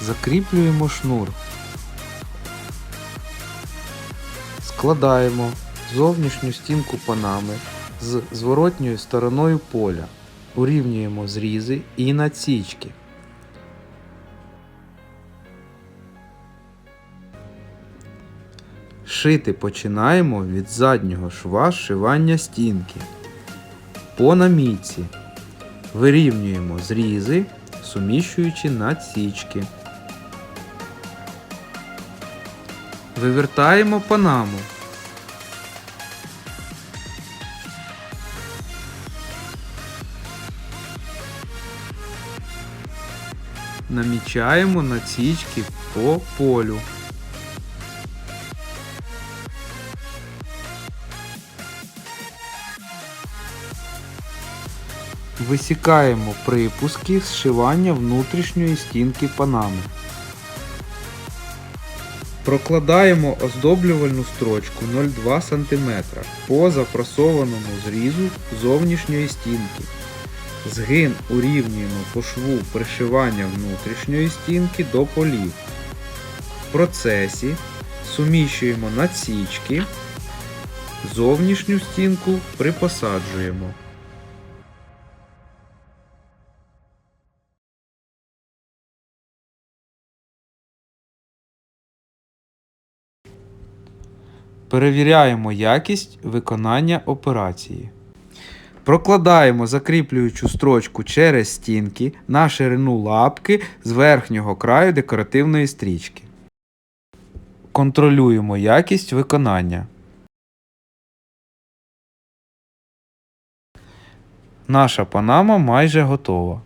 Закріплюємо шнур. Складаємо зовнішню стінку панами з зворотньою стороною поля. Урівнюємо зрізи і надсічки. Шити починаємо від заднього шва зшивання стінки. По намітці вирівнюємо зрізи, суміщуючи надсічки. Вивертаємо панаму. Намічаємо надсічки по полю. Висікаємо припуски зшивання внутрішньої стінки панами. Прокладаємо оздоблювальну строчку 0,2 см по зафрасованому зрізу зовнішньої стінки. Згин урівнюємо по шву пришивання внутрішньої стінки до полів. В процесі суміщуємо надсічки, зовнішню стінку припосаджуємо. Перевіряємо якість виконання операції. Прокладаємо закріплюючу строчку через стінки на ширину лапки з верхнього краю декоративної стрічки. Контролюємо якість виконання. Наша панама майже готова.